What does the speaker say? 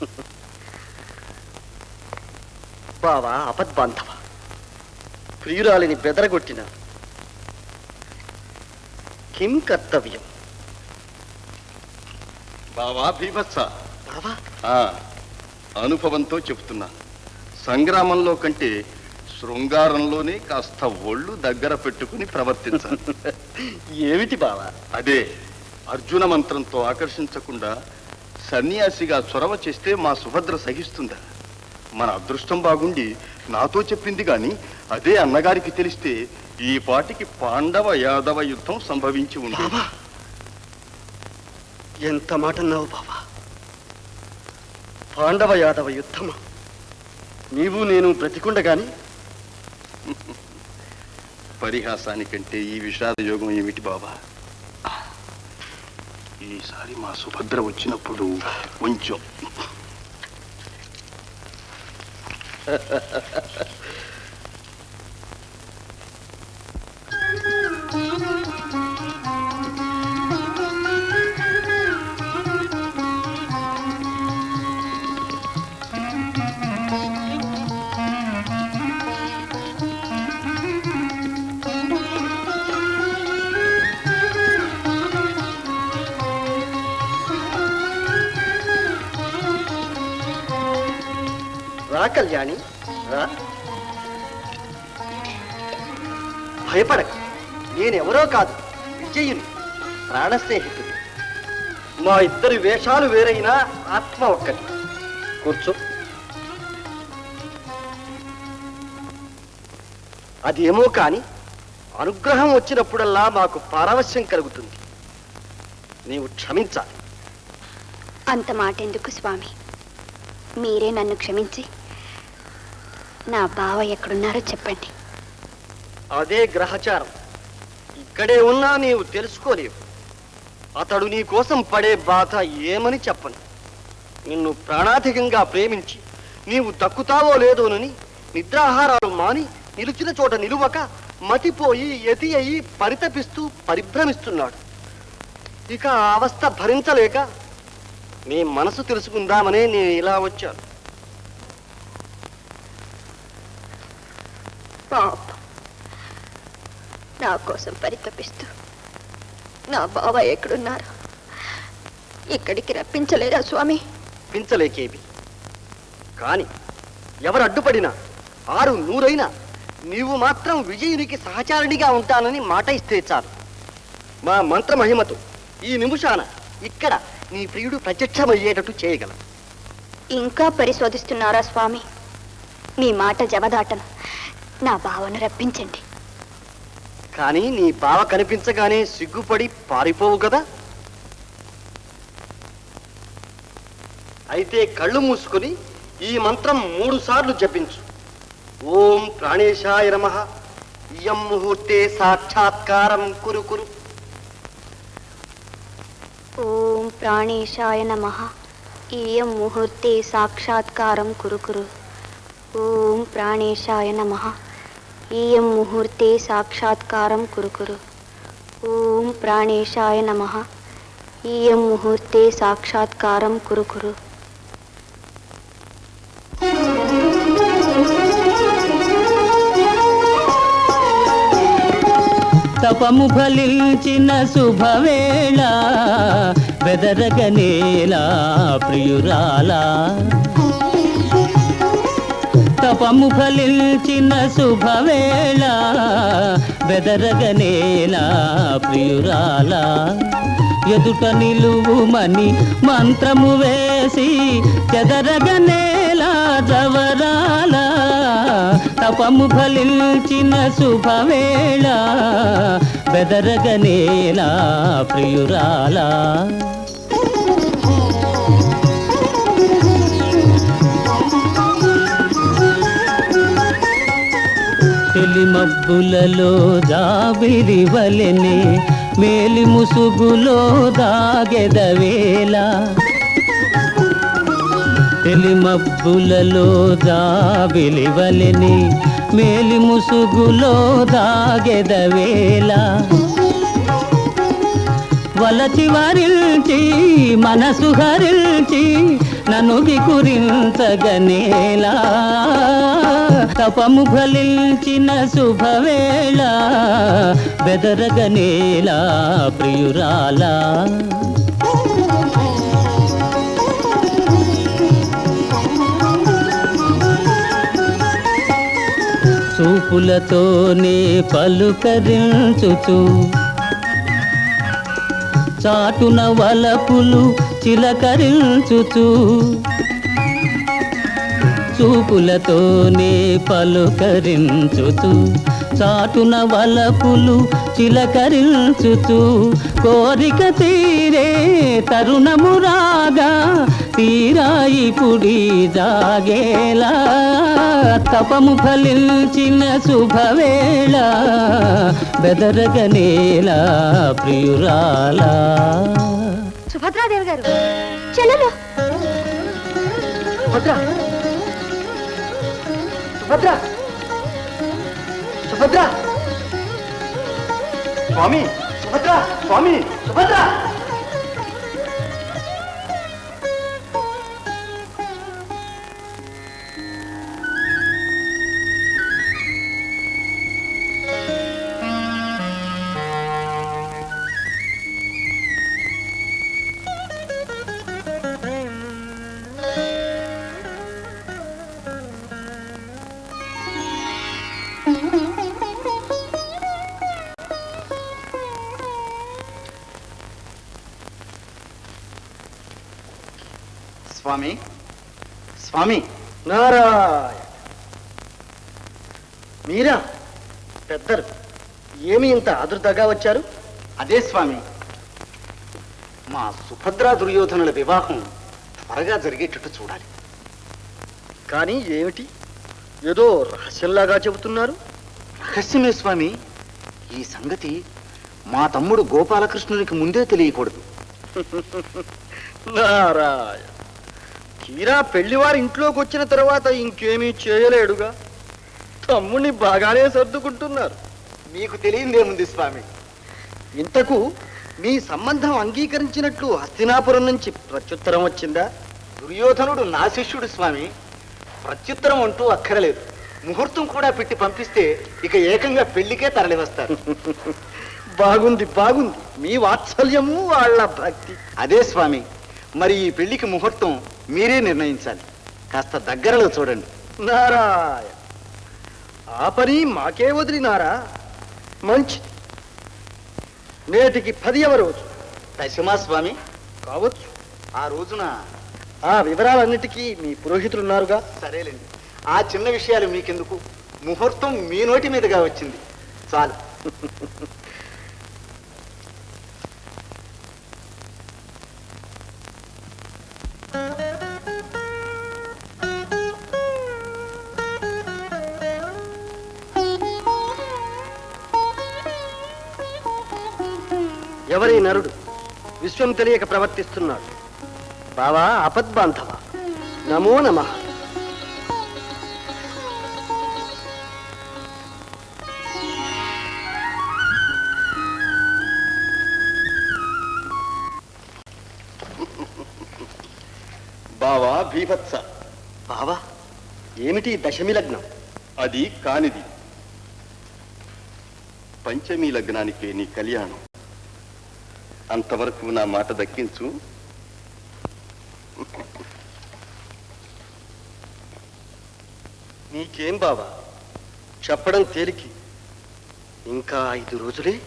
బావా అపద్బాంధవ ప్రియురాలిని బెదరగొట్టిన కిం కర్తవ్యం. బావా భీభత్స బావా? అనుభవంతో చెప్తున్నా సంగ్రామంలో కంటే శృంగారంలోనే కాస్త ఒళ్ళు దగ్గర పెట్టుకుని ప్రవర్తించాలి. ఏమిటి బావా? అదే అర్జున మంత్రంతో ఆకర్షించకుండా సన్యాసిగా చొరవ చేస్తే మా సుభద్ర సహిస్తుందా మన అదృష్టం బాగుండి నాతో చెప్పింది గాని అదే అన్నగారికి తెలిస్తే ఈ పాటికి పాండవ యాదవ యుద్ధం సంభవించి ఉంది. ఎంత మాట అన్నావు బావా పాండవ యాదవ యుద్ధమా? నీవు నేను బ్రతికుండగాని పరిహాసానికంటే ఈ విషాద యోగం ఏమిటి బాబా? ఈసారి మా సుభద్ర వచ్చినప్పుడు కొంచెం రా కళ్యాణి. రా. భయపడక. నేనెవరో కాదు. విజయుని ప్రాణస్నేహితుడు మా ఇద్దరి వేషాలు వేరైనా ఆత్మ ఒక్కటి. కూర్చో. అదేమో కాని అనుగ్రహం వచ్చినప్పుడల్లా మాకు పారవశ్యం కలుగుతుంది. నీవు క్షమించాలి. అంత మాట ఎందుకు స్వామి? మీరే నన్ను క్షమించి నా బావ ఎక్కడున్నారో చెప్పండి. అదే గ్రహచారం. ఇక్కడే ఉన్నా నీవు తెలుసుకోలేవు. అతడు నీ కోసం పడే బాధ ఏమని చెప్పను. నిన్ను ప్రాణాధికంగా ప్రేమించి నీవు తక్కుతావో లేదోనని నిద్రాహారాలు మాని నిలిచిన చోట నిలువక మతిపోయి ఎతి అయి పరితపిస్తూ పరిభ్రమిస్తున్నాడు. ఇక ఆ అవస్థ భరించలేక నీ మనసు తెలుసుకుందామనే నేను ఇలా వచ్చాను. పాప నా కోసం పరితపిస్తూ. నా బావ ఎక్కడున్నారు ఇక్కడికి రప్పించలేరా స్వామి? పించలేకేవి కాని ఎవరు అడ్డుపడినా ఆరు నూరైనా నీవు మాత్రం విజయునికి సహచారిణిగా ఉంటానని మాట ఇస్తే చాలు. మా మంత్ర మహిమతో ఈ నిమిషాన ఇక్కడ నీ ప్రియుడు ప్రత్యక్షమయ్యేటట్టు చేయగలం ఇంకా పరిశోధిస్తున్నారా స్వామి? మీ మాట జవదాటను. నా బావను రప్పించండి. కానీ నీ బావ కనిపించగానే సిగ్గుపడి పారిపోవు కదా? అయితే కళ్ళు మూసుకుని ఈ మంత్రం మూడు సార్లు జపించు. ఓం ప్రాణేశాయ నమ. ఇయం ముహూర్తే సాక్షాత్కారం కురు కురు. ఓం ప్రాణేశాయ నమ. ఇయం ముహూర్తే సాక్షాత్కారం కురు కురు. ఓం ప్రాణేశాయ నమ. ఈయం ముహూర్తే సాక్షాత్కారం కురుకురు ఓం ప్రాణేశాయ నమ. ఈయం ముహూర్తే సాక్షాత్కారం కురుకురు తపము ఫలించిన శుభవేళ బెదరగనేలా ప్రియురాలా? తపము ఫలించిన శుభవేళ బెదరగనేలా ప్రియురాల? ఎదుట నిలువుమని మంత్రము వేసి చెదరగనేలా జవరాల? తపము ఫలించిన శుభవేళ బెదరగనేలా ప్రియురాలా? తొలి మబ్బులలో జాబిలి వలెనే మేలి ముసుగులో దాగెదవేళ తెలిమబ్బులలో దాబిలి వలెని మేలి ముసుగులో దాగెదవేళ వలచి వరిల్చి మనసు హరిల్చి నన్ను గురించగనేలా తపము ఫలించిన శుభవేళ బెదరగనేలా ప్రియురాలా. చూపులతోనే పలుకరించుచు చాటున వలపులు చిలకరించుచు చూపులతోనే పలుకరించుచు చాటున వలపులు చిలకరించుచు కోరిక తీరే తరుణము రాగా తీరాయి పుడి జాగేలా తపము ఫలించిన శుభవేళ బెదరగనేలా ప్రియురాలా. సుభద్రాదేవి గారు. చెల్లెలు. సుభద్ర. సుభద్ర. సుభద్ర. స్వామి. సుభద్ర. స్వామి. సుభద్ర. స్వామి స్వామి. నారాయణ. మీరా? పెద్దలు ఏమి ఇంత ఆదుర్తగా వచ్చారు? అదే స్వామి. మా సుభద్రా దుర్యోధనుల వివాహం త్వరగా జరిగేటట్టు చూడాలి. కానీ ఏమిటి? ఏదో రహస్యంలాగా చెబుతున్నారు. రహస్యమే స్వామి. ఈ సంగతి మా తమ్ముడు గోపాలకృష్ణునికి ముందే తెలియకూడదు. నారాయణ తీరా పెళ్ళివారి ఇంట్లోకి వచ్చిన తర్వాత ఇంకేమీ చేయలేడుగా? తమ్ముని బాగానే సర్దుకుంటున్నారు. మీకు తెలియదేముంది స్వామి? ఇంతకు మీ సంబంధం అంగీకరించినట్లు హస్తినాపురం నుంచి ప్రత్యుత్తరం వచ్చిందా? దుర్యోధనుడు నా శిష్యుడు స్వామి. ప్రత్యుత్తరం అంటూ అక్కరలేదు. ముహూర్తం కూడా పెట్టి పంపిస్తే ఇక ఏకంగా పెళ్ళికే తరలి వస్తారు బాగుంది బాగుంది. మీ వాత్సల్యము వాళ్ళ భక్తి. అదే స్వామి మరి ఈ పెళ్ళికి ముహూర్తం మీరే నిర్ణయించాలి. కాస్త దగ్గరలో చూడండి. నారాయణ. ఆ పని మాకే వదిలినారా మంచి. నేటికి పదియవ రోజు. దశమా స్వామి. కావచ్చు. ఆ రోజున ఆ వివరాలన్నిటికీ మీ పురోహితులు ఉన్నారుగా సరేలేండి. ఆ చిన్న విషయాలు మీకెందుకు? ముహూర్తం మీ నోటి మీదుగా వచ్చింది. చాలు. ఎవరి నరుడు విశ్వం తెలియక ప్రవర్తిస్తున్నాడు. బావా అపద్బాంధవ? నమో నమ. బావా భీభత్స బావా ఏమిటి దశమి లగ్నం? అది కానిది. పంచమి లగ్నానికే నీ కళ్యాణం. అంతవరకు నా మాట దక్కించు. నీకేం బావా? చెప్పడం తేలికి. ఇంకా ఐదు రోజులే?